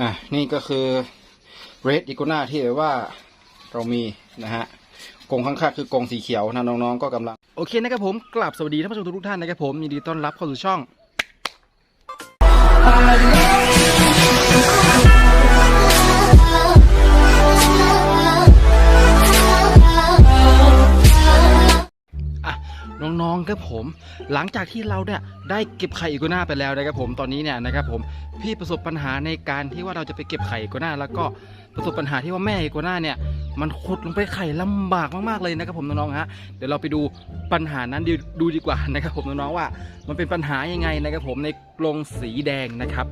อะนี่ก็คือเรดอีโกนาที่แบบว่าเรามีนะฮะกรงข้างๆคือกรงสีเขียวนะน้องๆก็กำลัง โอเคนะครับผมกลับสวัสดีท่านผู้ชมทุกท่านนะครับผมยินดีต้อนรับเข้าสู่ช่อง องครับผม หลังจากที่เราเนี่ยได้เก็บไข่อีกัวน่าไปแล้วนะครับผมตอนนี้เนี่ยนะครับผมพี่ประสบปัญหาในการที่ว่าเราจะไปเก็บไข่อีกัวน่าแล้วก็ประสบปัญหาที่ว่าแม่อีกัวน่าเนี่ยมันขุดลงไปไข่ลำบากมากๆเลยนะครับผมน้องๆฮะเดี๋ยวเราไปดูปัญหานั้นดูดีกว่านะครับผมน้องๆว่า มันเป็นปัญหายังไงนะครับผมในกรงสีแดงนะครับ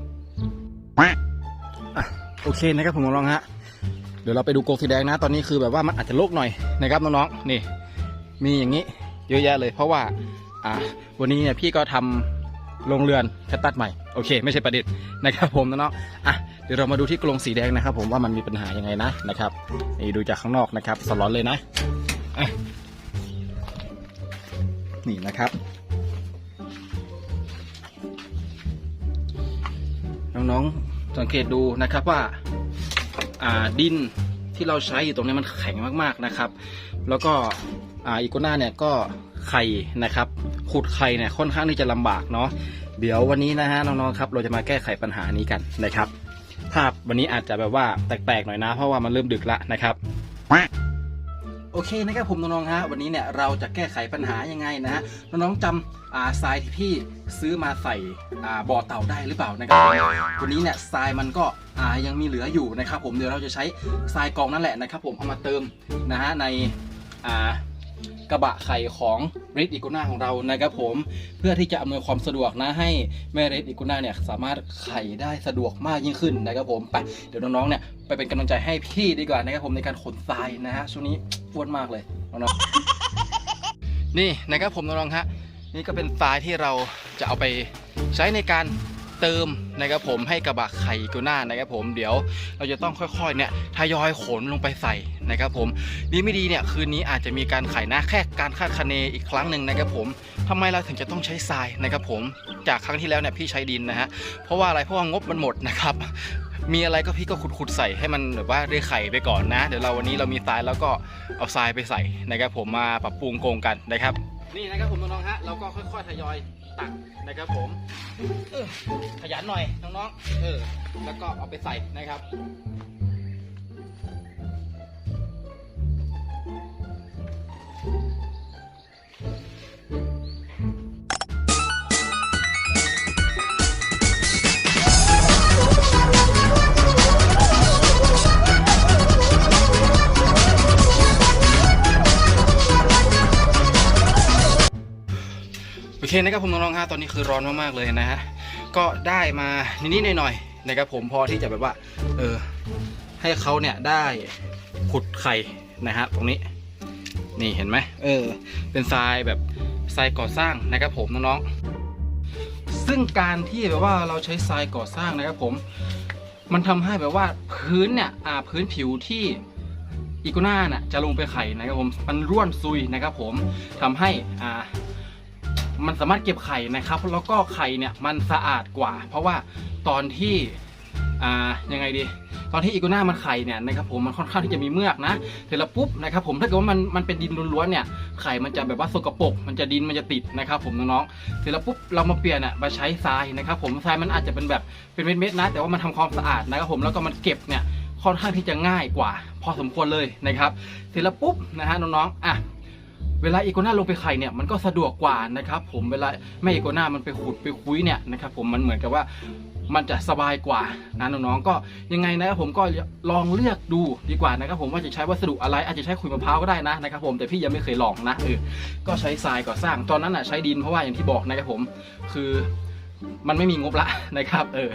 โอเคนะครับผมน้องๆฮะเดี๋ยวเราไปดูกรงสีแดงนะ ตอนนี้คือแบบว่ามันอาจจะโลกหน่อยนะครับน้องๆนี่ มีอย่างนี้ เยอะแยะเลย เพราะว่าอ่าวันนี้เนี่ยพี่ก็ทำโรงเรือนแคตตัดใหม่โอเค ไม่ใช่ประดิษฐ์นะครับผมน้องๆอะเดี๋ยวเรามาดูที่กรงสีแดงนะครับ ผมว่ามันมีปัญหายังไงนะนะครับนี่ดูจากข้างนอกนะครับสลอนเลยนะอะนี่นะครับ น้องๆสังเกตดูนะครับว่าอ่าดิน ที่เราใช้อยู่ตรงนี้มันแข็งมากๆนะครับ แล้วก็อ่าอีโกน่าเนี่ยก็ไข่นะครับขุดไข่เนี่ยค่อนข้างที่จะลำบากเนาะเดี๋ยววันนี้นะฮะน้องๆครับ เราจะมาแก้ไขปัญหานี้กันนะครับ ภาพวันนี้อาจจะแบบว่าแปลกๆหน่อยนะ เพราะว่ามันเริ่มดึกละนะครับ โอเคนะครับผมน้องๆฮะวันนี้เนี่ยเราจะแก้ไขปัญหายังไงนะฮะน้องๆจำอ่าทรายที่พี่ซื้อมาใส่อ่าบ่อเต่าได้หรือเปล่านะครับวันนี้เนี่ยทรายมันก็อ่ายังมีเหลืออยู่นะครับผมเดี๋ยวเราจะใช้ทรายกองนั่นแหละนะครับผมเอามาเติมนะฮะในอ่า กระบะไข่ของเรดอีกุน่าของเรานะครับผม เพื่อที่จะอำนวยความสะดวกนะให้แม่เรดอีกุน่าเนี่ยสามารถไข่ได้สะดวกมากยิ่งขึ้นนะครับผมไปเดี๋ยวน้องๆเนี่ยไปเป็นกำลังใจให้พี่ดีกว่านะครับผมในการขนทรายนะฮะช่วงนี้อ้วนมากเลยน้องๆนี่นะครับผมน้องๆฮะนี่ก็เป็นทรายที่เราจะเอาไปใช้ในการ เติมนะครับผมให้กระบะไข่กุน่านะครับผมเดี๋ยวเราจะต้องค่อยๆเนี่ยทยอยขนลงไปใส่นะครับผมดีไม่ดีเนี่ยคืนนี้อาจจะมีการไข่นะแค่การคาดคะเนอีกครั้งหนึ่งนะครับผมทำไมเราถึงจะต้องใช้ทรายนะครับผมจากครั้งที่แล้วเนี่ยพี่ใช้ดินนะฮะเพราะว่าอะไรเพราะว่างบมันหมดนะครับมีอะไรก็พี่ก็ขุดๆใส่ให้มันแบบว่าได้ไข่ไปก่อนนะ เดี๋ยวเราวันนี้เรามีทรายแล้วก็เอาทรายไปใส่นะครับผมมาปรับปรุงโครงกันนะครับ นี่นะครับผมน้องๆฮะเราก็ค่อยๆทยอย ตักนะครับผมเออขยันหน่อยน้องๆเออแล้วก็เอาไปใส่นะครับ เคนะครับผมน้องๆฮะตอนนี้คือร้อนมากๆเลยนะฮะก็ได้มานิดๆหน่อยๆนะครับผมพอที่จะแบบว่าเออให้เขาเนี่ยได้ขุดไข่นะฮะตรงนี้นี่เห็นไหมเออ เป็นทรายแบบทรายก่อสร้างนะครับผมน้องๆซึ่งการที่แบบว่าเราใช้ทรายก่อสร้างนะครับผมมันทำให้แบบว่าพื้นเนี่ยอ่าพื้นผิวที่อีกน่าน่ะจะลงไปไข่นะครับผมมันร่วนซุยนะครับผมทำให้อ่า มันสามารถเก็บไข่นะครับ แล้วก็ไข่เนี่ยมันสะอาดกว่า เพราะว่าตอนที่อ่ายังไงดี ตอนที่อีกัวน่ามันไข่เนี่ยนะครับผมมันค่อนข้างที่จะมีเมือกนะเสร็จแล้วปุ๊บนะครับผมถ้าเกิดว่ามันมันเป็นดินล้วนๆเนี่ยไข่มันจะแบบว่าสกปรกมันจะดินมันจะติดนะครับ ผมน้องๆเสร็จแล้วปุ๊บเรามาเปลี่ยนอะมาใช้ทรายนะครับ ผมทรายมันอาจจะเป็นแบบเป็นเม็ดๆนะ แต่ว่ามันทำความสะอาดนะครับผมแล้วก็มันเก็บเนี่ยค่อนข้างที่จะง่ายกว่า พอสมควรเลยนะครับ เสร็จแล้วปุ๊บนะฮะน้องๆอะ เวลาอีโกน่าลงไปไข่เนี่ยมันก็สะดวกกว่านะครับผมเวลาแม่อีโกน่ามันไปขุดไปคุยเนี่ยนะครับผมมันเหมือนกับว่ามันจะสบายกว่านะน้องๆก็ยังไงนะครับผมก็ลองเลือกดูดีกว่านะครับผมว่าจะใช้วัสดุอะไรอาจจะใช้ขุยมะพร้าวก็ได้นะนะครับผมแต่พี่ยังไม่เคยลองนะเออก็ใช้ทรายก่อสร้างตอนนั้นอะใช้ดินเพราะว่าอย่างที่บอกนะครับผมคือ มันไม่มีงบละนะครับเออ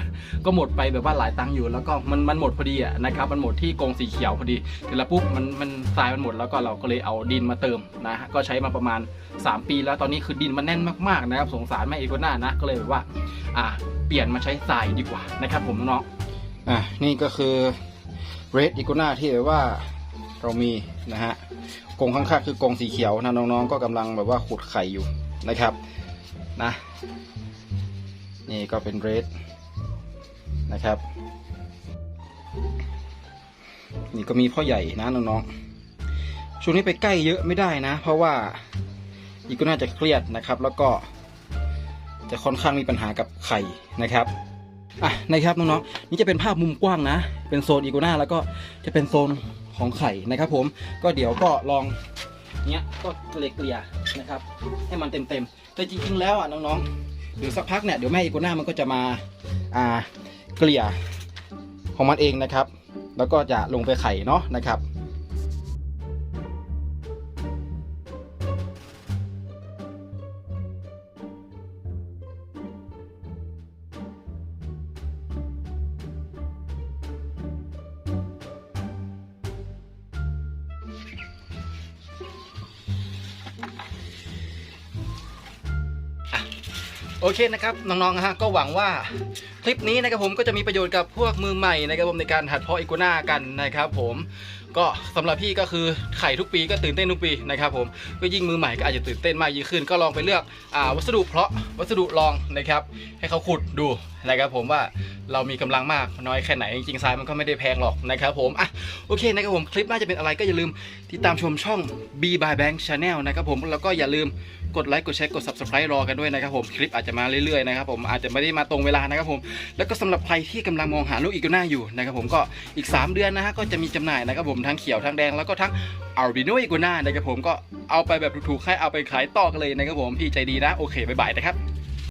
ก็หมดไปแบบว่าหลายตังค์อยู่แล้วก็มันมันหมดพอดีอะนะครับมันหมดที่กองสีเขียวพอดีเสร็จแล้วปุ๊บมันมันทรายมันหมดแล้วก็เราก็เลยเอาดินมาเติมนะฮะก็ใช้มาประมาณ 3 ปีแล้วตอนนี้คือดินมันแน่นมากๆนะครับสงสารแม่เอโกน่านะก็เลยแบบว่าอ่าเปลี่ยนมาใช้ทรายดีกว่านะครับผมน้องๆอะนี่ก็คือเรดอีโกน่าที่แบบว่าเรามีนะฮะกรงข้างๆคือกรงสีเขียวนะน้องๆก็กำลังแบบว่าขุดไข่อยู่นะครับนะ นี่ก็เป็นเรดนะครับ นี่ก็มีพ่อใหญ่นะน้องๆช่วงนี้ไปใกล้เยอะไม่ได้นะ เพราะว่าอีกก็น่าจะเครียดนะครับ แล้วก็จะค่อนข้างมีปัญหากับไข่นะครับอะนะครับน้องๆนี่จะเป็นภาพมุมกว้างนะ เป็นโซนอีโกน่าแล้วก็จะเป็นโซนของไข่นะครับ ผมก็เดี๋ยวก็ลองเนี้ยก็เกลี่ยเกลียนะครับ ให้มันเต็มๆแต่จริงๆแล้วอะน้องๆ เดี๋ยวสักพักเนี่ยเดี๋ยวแม่อีโกน่ามันก็จะมาอ่าเกลี่ยของมันเองนะครับ แล้วก็จะลงไปไข่เนาะนะครับ โอเคนะครับน้องๆนะฮะก็หวังว่าคลิปนี้นะครับผมก็จะมีประโยชน์กับพวกมือใหม่นะครับผมในการหัดเพาะอีกัวน่ากันนะครับผมก็สำหรับพี่ก็คือไข่ทุกปีก็ตื่นเต้นทุกปีนะครับผมก็ยิ่งมือใหม่ก็อาจจะตื่นเต้นมากยิ่งขึ้น ก็ลองไปเลือกอ่าวัสดุเพาะวัสดุลองนะครับให้เขาขุดดูนะครับผมว่าเรามีกำลังมากน้อยแค่ไหนจริงๆทรายมันก็ไม่ได้แพงหรอกนะครับผมอะโอเคนะครับผมคลิปน่าจะเป็นอะไรก็อย่าลืมติดตามชมช่อง B by Bank Channel นะครับผมแล้วก็อย่าลืม กดไลค์กดแชร์กด subscribe รอกันด้วยนะครับผมคลิปอาจจะมาเรื่อยๆนะครับผมอาจจะไม่ได้มาตรงเวลานะครับผมแล้วก็สำหรับใครที่กำลังมองหาลูกอีกัวน่าอยู่นะครับผมก็อีก 3 เดือนนะฮะก็จะมีจำหน่ายนะครับผมทั้งเขียวทั้งแดงแล้วก็ทั้งอัลบิโนอีกัวน่านะครับผมก็เอาไปแบบถูกๆให้เอาไปขายต่อกันเลยนะครับผมพี่ใจดีนะโอเคบ๊ายบายนะครับ